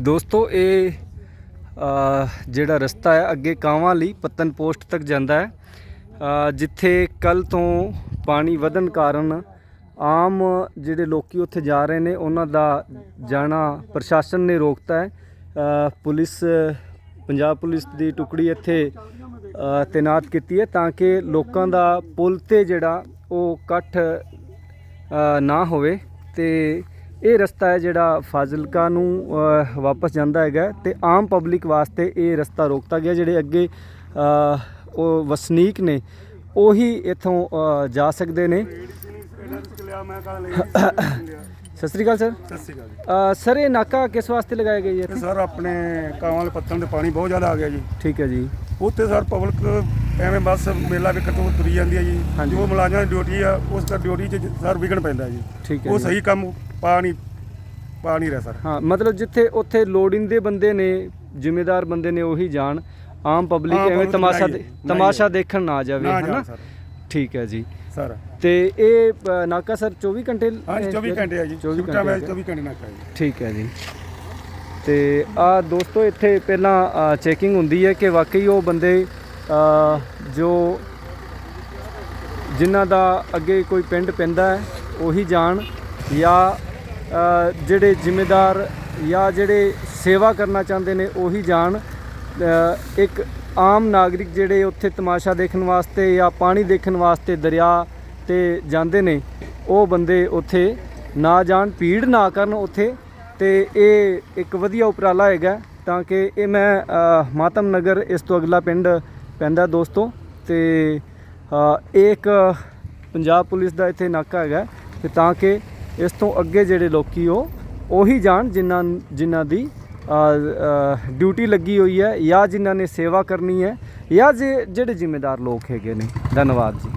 ਦੋਸਤੋ ਇਹ ਜਿਹੜਾ ਰਸਤਾ ਹੈ ਅੱਗੇ ਕਾਵਾਂ ਲਈ ਪਤਨ ਪੋਸਟ ਤੱਕ ਜਾਂਦਾ ਹੈ ਜਿੱਥੇ ਕੱਲ ਤੋਂ ਪਾਣੀ ਵਧਣ ਕਾਰਨ ਆਮ ਜਿਹੜੇ ਲੋਕੀ ਉੱਥੇ ਜਾ ਰਹੇ ਨੇ ਉਹਨਾਂ ਦਾ ਜਾਣਾ ਪ੍ਰਸ਼ਾਸਨ ਨੇ ਰੋਕਤਾ ਹੈ। ਪੁਲਿਸ ਪੰਜਾਬ ਪੁਲਿਸ ਦੀ ਟੁਕੜੀ ਇੱਥੇ ਅ, ਤੈਨਾਤ ਕੀਤੀ ਹੈ ਤਾਂ ਕਿ ਲੋਕਾਂ ਦਾ ਪੁਲ ਤੇ ਜਿਹੜਾ ਉਹ ਇਕੱਠ ਨਾ ਹੋਵੇ ਤੇ ਇਹ ਰਸਤਾ ਹੈ ਜਿਹੜਾ ਫਾਜ਼ਿਲਕਾ ਨੂੰ ਵਾਪਸ ਜਾਂਦਾ ਹੈਗਾ ਤੇ ਆਮ ਪਬਲਿਕ ਵਾਸਤੇ ਇਹ ਰਸਤਾ ਰੋਕਤਾ ਗਿਆ ਜਿਹੜੇ ਅੱਗੇ ਉਹ ਵਸਨੀਕ ਨੇ ਉਹੀ ਇਥੋਂ ਜਾ ਸਕਦੇ ਨੇ। ਸਤਿ ਸ੍ਰੀ ਅਕਾਲ ਸਰ। ਸਤਿ ਸ਼੍ਰੀ ਅਕਾਲ ਸਰ ਇਹ ਨਾਕਾ ਕਿਸ ਵਾਸਤੇ ਲਗਾਇਆ ਗਿਆ ਜੀ ਇੱਥੇ? ਸਰ ਆਪਣੇ ਕਾਵਾਂ ਵਾਲੇ ਪੱਤਣ ਦੇ ਪਾਣੀ ਬਹੁਤ ਜ਼ਿਆਦਾ ਆ ਗਿਆ ਜੀ। ਠੀਕ ਹੈ ਜੀ। ਉੱਥੇ ਸਰ ਪਬਲਿਕ ਐਵੇਂ ਬਸ ਮੇਲਾ ਵੇਖਣ ਤੋਂ ਤੁਰੀ ਜਾਂਦੀ ਹੈ ਜੀ। ਜੋ ਮੁਲਾਜ਼ਮਾਂ ਦੀ ਡਿਊਟੀ ਆ ਉਸ ਦਾ ਡਿਊਟੀ 'ਚ ਸਰ ਵਿਗਣ ਪੈਂਦਾ ਜੀ। ਠੀਕ ਹੈ ਉਹ। ਸਹੀ ਕੰਮ ਪਾ ਨਹੀਂ ਪਾ ਨਹੀਂ ਰਿਹਾ ਸਰ। ਹਾਂ ਮਤਲਬ ਜਿੱਥੇ ਉੱਥੇ ਲੋੜਿੰਦੇ ਬੰਦੇ ਨੇ ਜ਼ਿੰਮੇਦਾਰ ਬੰਦੇ ਨੇ ਉਹੀ ਜਾਣ। ਆਮ ਪਬਲਿਕ ਆਮ ਐਵੇਂ public ਤਮਾਸ਼ਾ ਨਹੀਂ ਹੈ, ਤਮਾਸ਼ਾ ਦੇਖਣ ਨਾ ਜਾਵੇ ਨਾ ਹੈ ਜਾਣ ਨਾ ਸਰ। ਠੀਕ ਹੈ ਜੀ। ਸਰ। ਤੇ ਇਹ ਅ, ਨਾਕਾ ਸਰ 24 ਘੰਟੇ ਹਾਂਜੀ 24 ਘੰਟੇ ਆ ਜੀ। 24 ਸ਼ਿਫਟਾਂ ਘੰਟੇ ਵਿੱਚ ਹੈਗਾ। 24 ਘੰਟੇ ਨਾ ਕਰਾਈ ਠੀਕ ਹੈ ਜੀ। ਤੇ ਆ ਦੋਸਤੋ ਇੱਥੇ ਪਹਿਲਾਂ ਚੈਕਿੰਗ ਹੁੰਦੀ ਹੈ ਕਿ ਵਾਕਈ ਉਹ ਬੰਦੇ ਅ, ਜੋ ਜਿਨ੍ਹਾਂ ਦਾ ਅੱਗੇ ਕੋਈ ਪਿੰਡ ਪੈਂਦਾ ਹੈ ਉਹੀ ਜਾਣ ਜਾਂ ਜਿਹੜੇ ਜ਼ਿੰਮੇਦਾਰ ਜਾਂ ਜਿਹੜੇ ਸੇਵਾ ਕਰਨਾ ਚਾਹੁੰਦੇ ਨੇ ਉਹੀ ਜਾਣ। ਇੱਕ ਆਮ ਨਾਗਰਿਕ ਜਿਹੜੇ ਉੱਥੇ ਤਮਾਸ਼ਾ ਦੇਖਣ ਵਾਸਤੇ ਜਾਂ ਪਾਣੀ ਦੇਖਣ ਵਾਸਤੇ ਦਰਿਆ ਤੇ ਜਾਂਦੇ ਨੇ, ਉਹ ਬੰਦੇ ਉੱਥੇ ਨਾ ਜਾਣ, ਭੀੜ ਨਾ ਕਰਨ ਉੱਥੇ। ਤੇ ਇਹ ਇੱਕ ਵਧੀਆ ਉਪਰਾਲਾ ਹੈਗਾ, ਤਾਂ ਕਿ ਇਹ ਮੈਂ ਮਾਤਮ ਨਗਰ ਇਸ ਤੋਂ ਅਗਲਾ ਪਿੰਡ ਪੈਂਦਾ ਦੋਸਤੋ। ਤੇ ਇਹ ਇੱਕ ਪੰਜਾਬ ਪੁਲਿਸ ਦਾ ਇੱਥੇ ਨਾਕਾ ਹੈਗਾ, ਤੇ ਤਾਂ ਕਿ ਇਸ ਤੋਂ ਅੱਗੇ ਜਿਹੜੇ ਲੋਕੀ ਉਹ, ਉਹੀ ਜਾਣ ਜਿਨ੍ਹਾਂ ਜਿਨ੍ਹਾਂ ਦੀ ਡਿਊਟੀ ਲੱਗੀ ਹੋਈ ਹੈ ਜਾਂ ਜਿਨ੍ਹਾਂ ਨੇ ਸੇਵਾ ਕਰਨੀ ਹੈ ਜਾਂ ਜੇ, ਜਿਹੜੇ ਜ਼ਿੰਮੇਦਾਰ ਲੋਕ ਹੈਗੇ ਨੇ। ਧੰਨਵਾਦ ਜੀ।